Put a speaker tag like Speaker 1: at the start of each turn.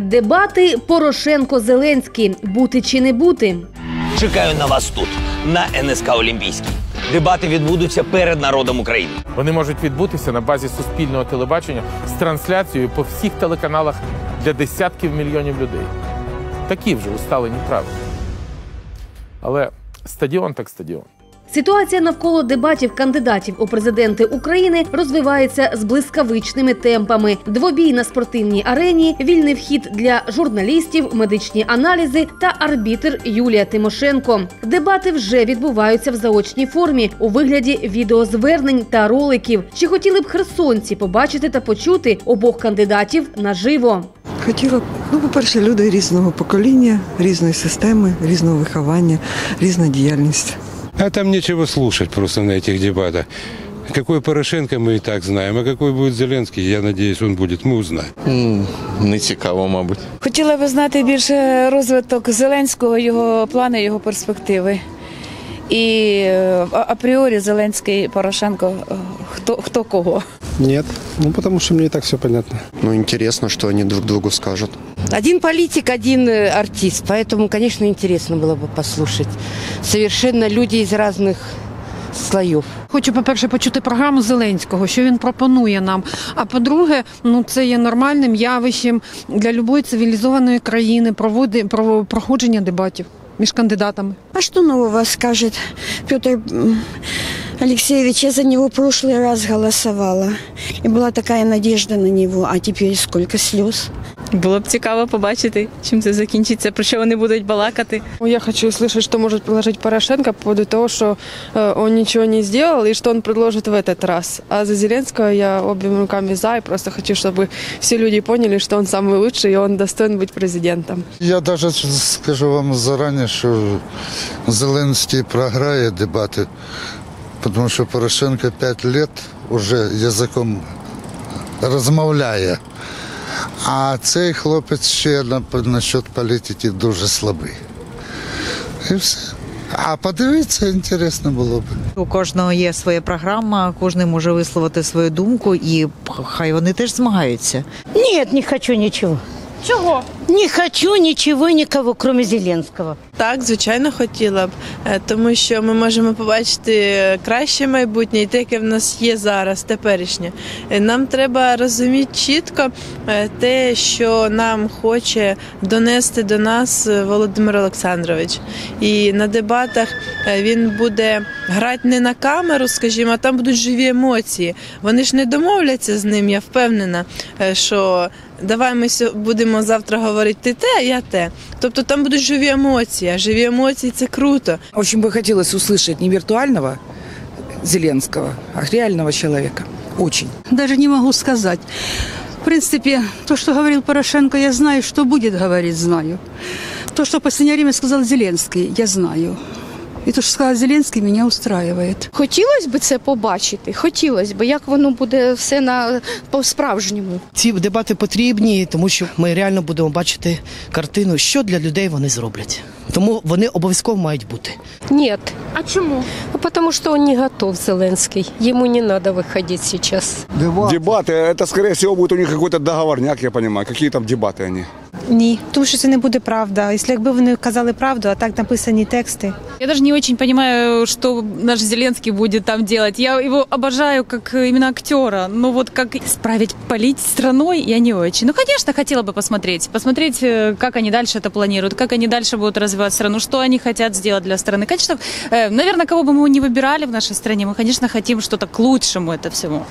Speaker 1: Дебати Порошенко-Зеленський. Бути чи не бути?
Speaker 2: Чекаю на вас тут, на НСК Олімпійській. Дебати відбудуться перед народом України.
Speaker 3: Вони можуть відбутися на базі суспільного телебачення з трансляцією по всіх телеканалах для десятків мільйонів людей. Такі вже усталені правила. Але стадіон так стадіон.
Speaker 1: Ситуація навколо дебатів кандидатів у президенти України розвивається з блискавичними темпами. Двобій на спортивній арені, вільний вхід для журналістів, медичні аналізи та арбітр Юлія Тимошенко. Дебати вже відбуваються в заочній формі у вигляді відеозвернень та роликів. Чи хотіли б херсонці побачити та почути обох кандидатів наживо?
Speaker 4: Хотіла б, ну, по-перше, люди різного покоління, різної системи, різного виховання, різна діяльність.
Speaker 5: А там нечего слушать просто на этих дебатах. Какой Порошенко мы и так знаем, а какой будет Зеленский, я надеюсь, он будет, мы узнаем.
Speaker 6: М, Не цікаво, мабуть.
Speaker 7: Хотіла би знати більше розвиток Зеленського, його плани, його перспективи. І е, а- апріорі Зеленський Порошенко е, хто, хто кого.
Speaker 8: Нет, ну потому что мне и так все понятно.
Speaker 6: Ну, інтересно, що вони друг другу скажуть.
Speaker 9: Один политик, один э, артист, поэтому, конечно, интересно было бы послушать. Совершенно люди из разных слоев.
Speaker 10: Хочу, по-перше, почути програму Зеленського, що він пропонує нам. А по-друге, ну це є нормальним явищем для любої цивілізованої країни проводи, про, проходження дебатів між кандидатами.
Speaker 11: А что нового скажет Петр м, Алексеевич? Я за него в прошлый раз голосовала. И была такая надежда на него, а теперь сколько слез.
Speaker 7: Було б цікаво побачити, чим це закінчиться, про що вони будуть балакати.
Speaker 12: Я хочу услышать, что может предложить Порошенко по поводу того, что э, он ничего не сделал и что он предложит в этот раз. А за Зеленского я обеими руками за и просто хочу, чтобы все люди поняли, что он самый лучший и он достоин быть президентом.
Speaker 13: Я навіть скажу вам зарані, що Зеленський програє дебати, тому що Порошенко 5 років вже язиком розмовляє. А цей хлопець ще на, насчет політики дуже слабий. І все. А подивитися інтересно було б.
Speaker 14: У кожного є своя програма, кожен може висловити свою думку, і хай вони теж змагаються.
Speaker 9: Нет, не хочу ничего.
Speaker 7: Чого?
Speaker 9: Не хочу ничего никого, кроме Зеленского.
Speaker 12: Так, звичайно, хотіла б, е, тому що ми можемо побачити краще майбутнє і те, яке в нас є зараз, теперішнє. Е, Нам треба розуміти чітко е, те, що нам хоче донести до нас Володимир Олександрович. І на дебатах він буде грати не на камеру, скажімо, а там будуть живі емоції. Вони ж не домовляться з ним, я впевнена, що. Давай ми будемо завтра говорити ти те, а я те. Тобто там будуть живі емоції, а живі емоції це круто.
Speaker 4: Очень би хотілося услышати не віртуального Зеленського, а реального чоловіка. Очень.
Speaker 10: Даже не можу сказати. В принципі, то, що говорив Порошенко, я знаю, що буде говорити, знаю. То, що в останнє время сказав Зеленський, я знаю. І то, що сказав Зеленський, мене устраиває.
Speaker 11: Хотілося б це побачити, хотілося б, як воно буде все на по-справжньому.
Speaker 9: Ці дебати потрібні, тому що ми реально будемо бачити картину, що для людей вони зроблять. Тому вони обов'язково мають бути.
Speaker 11: Нет. А чему? Потому что он не готов, Зеленский. Ему не надо выходить сейчас.
Speaker 8: Дебаты, это скорее всего будет у них какой-то договорняк, я понимаю. Какие там дебаты они?
Speaker 10: Ні, тому що це не буде правда. Якщо якби вони казали правду, а так написані тексти.
Speaker 7: Я даже не очень понимаю, что наш Зеленский будет там делать. Я его обожаю как э, именно актера, но вот как справить полить страной я не очень. Ну, конечно, хотела бы посмотреть. Посмотреть, э, как они дальше это планируют, как они дальше будут развивать страну, что они хотят сделать для страны. Конечно, э, наверное, кого бы мы ни выбирали в нашей стране, мы, конечно, хотим что-то к лучшему это всему.